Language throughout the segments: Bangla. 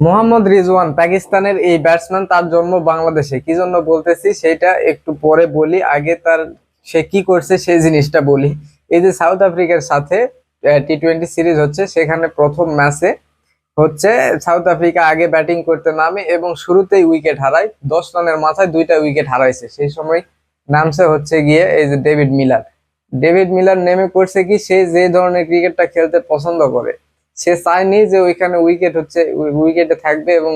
মোহাম্মদ রিজওয়ান, পাকিস্তানের এই ব্যাটসম্যান তার জন্ম বাংলাদেশে। কি জন্য বলতেছি? সেটা একটু পরে বলি। আগে তার সে কি করছে, সেই জিনিসটা বলি। এই যে সাউথ আফ্রিকার সাথে টি টোয়েন্টি সিরিজ হচ্ছে, সেখানে প্রথম ম্যাচে হচ্ছে সাউথ আফ্রিকা আগে ব্যাটিং করতে নামে এবং শুরুতেই উইকেট হারায়। দশ রানের মাথায় দুইটা উইকেট হারাইছে। সেই সময় নামছে হচ্ছে গিয়ে এই যে ডেভিড মিলার ডেভিড মিলার নেমে করছে কি? সে যে ধরনের ক্রিকেটটা খেলতে পছন্দ করে। সে চায়নি যে ওইখানে উইকেট হচ্ছে উইকেটে থাকবে এবং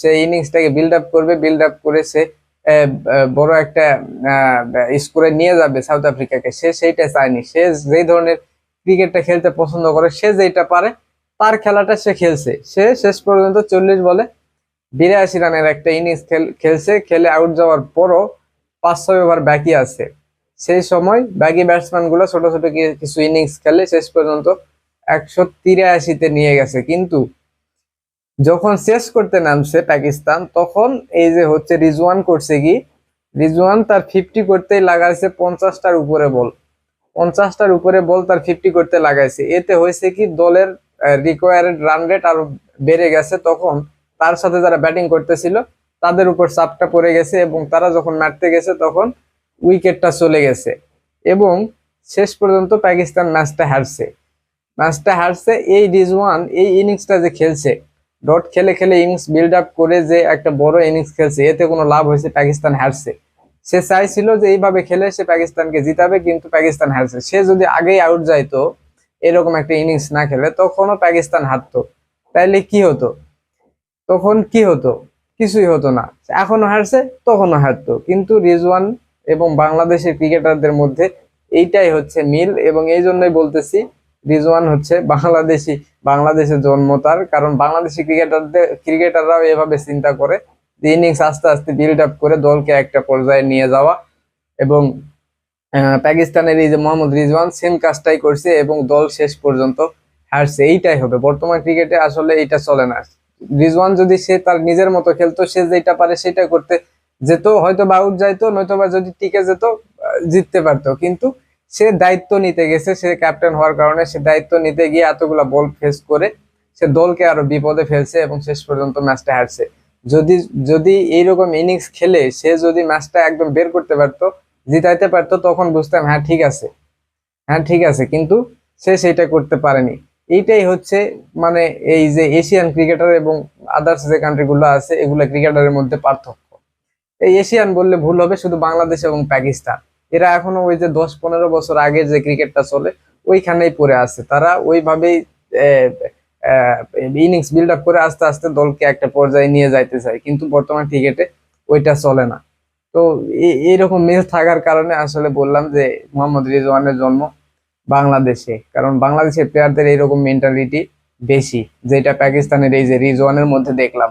সে ইনিংসটাকে বিল্ড আপ করবে বিল্ড আপ করে সে বড় একটা স্কোরে নিয়ে যাবে সাউথ আফ্রিকাকে সে সেইটা চায়নি। সে যেই ধরনের ক্রিকেটটা খেলতে পছন্দ করে, সে যেটা পারে, তার খেলাটা সে খেলছে। সে শেষ পর্যন্ত চল্লিশ বলে বিরাশি রানের একটা ইনিংস খেলছে। খেলে আউট যাওয়ার পরও পাঁচ, ছয় ওভার বাকি আছে। সেই সময় বাকি ব্যাটসম্যানগুলো ছোট ছোট কিছু ইনিংস খেলে শেষ পর্যন্ত একশো তিরাশিতে নিয়ে গেছে। কিন্তু যখন শেষ করতে নামছে পাকিস্তান, তখন এই যে হচ্ছে রিজওয়ান করছে কি, রিজওয়ান তার ফিফটি করতেই লাগাইছে পঞ্চাশটার উপরে বল। পঞ্চাশটার উপরে বল তার ফিফটি করতে লাগাইছে। এতে হয়েছে কি, দলের রিকোয়ার্ড রান রেট আরও বেড়ে গেছে। তখন তার সাথে যারা ব্যাটিং করতেছিল, তাদের উপর চাপটা পড়ে গেছে এবং তারা যখন মারতে গেছে, তখন উইকেটটা চলে গেছে। এবং শেষ পর্যন্ত পাকিস্তান ম্যাচটা হারছে। ম্যাচটা হারছে, এই রিজওয়ান এই ইনিংসটা যে খেলছে ডট খেলে খেলে ইনিংস বিল্ড আপ করে যে একটা বড় ইনিংস খেলছে, এতে কোনো লাভ হয়েছে পাকিস্তান হারছে। সে চাইছিল যে এইভাবে খেলে সে পাকিস্তানকে জিতাবে, কিন্তু পাকিস্তান হারছে। সে যদি আগেই আউট যাইতো, এরকম একটা ইনিংস না খেলে, তখনও পাকিস্তান হারতো। তাইলে কি হতো? তখন কি হতো? কিছুই হতো না। এখনও হারছে, তখনও হারতো। কিন্তু রিজওয়ান এবং বাংলাদেশের ক্রিকেটারদের মধ্যে এইটাই হচ্ছে মিল, এবং এই জন্যই বলতেছি রিজওয়ান হচ্ছে বাংলাদেশি, বাংলাদেশের জন্ম তার। কারণ বাংলাদেশি ক্রিকেটারদের, ক্রিকেটাররাও এভাবে চিন্তা করে ইনিংস আস্তে আস্তে বিল্ড আপ করে দলকে একটা পর্যায়ে নিয়ে যাওয়া। এবং পাকিস্তানের এই যে মোহাম্মদ রিজওয়ান সেম কাজটাই করছে এবং দল শেষ পর্যন্ত হারছে। এইটাই হবে। বর্তমান ক্রিকেটে আসলে এটা চলে না। রিজওয়ান যদি সে তার নিজের মতো খেলতো, সে যেটা পারে সেটা করতে যেত হয়তো বা আউট যাইতো নয়তো বা যদি টিকে যেত জিততে পারতো। কিন্তু সে দায়িত্ব নিতে গেছে, সে ক্যাপ্টেন হওয়ার কারণে সে দায়িত্ব নিতে গিয়ে এতগুলা বল ফেস করে সে দলকে আরও বিপদে ফেলছে এবং শেষ পর্যন্ত ম্যাচটা হারছে। যদি যদি এইরকম ইনিংস খেলে সে যদি ম্যাচটা একদম বের করতে পারতো, জিতাইতে পারতো, তখন বুঝতাম হ্যাঁ ঠিক আছে। হ্যাঁ ঠিক আছে, কিন্তু সে সেটা করতে পারেনি। এইটাই হচ্ছে মানে এই যে এশিয়ান ক্রিকেটার এবং আদার্স যে কান্ট্রিগুলো আছে, এগুলা ক্রিকেটারের মধ্যে পার্থক্য। এই এশিয়ান বললে ভুল হবে, শুধু বাংলাদেশ এবং পাকিস্তান এরা এখনও ওই যে দশ পনেরো বছর আগে যে ক্রিকেটটা চলে, ওইখানেই পড়ে আছে। তারা ওইভাবেই ইনিংস বিল্ড আপ করে আস্তে আস্তে দলকে একটা পর্যায়ে নিয়ে যাইতে চায়। কিন্তু বর্তমান ক্রিকেটে ওইটা চলে না। তো এইরকম মিল থাকার কারণে আসলে বললাম যে মোহাম্মদ রিজওয়ানের জন্ম বাংলাদেশে। কারণ বাংলাদেশের প্লেয়ারদের এইরকম মেন্টালিটি বেশি, যেটা পাকিস্তানের এই যে রিজওয়ানের মধ্যে দেখলাম।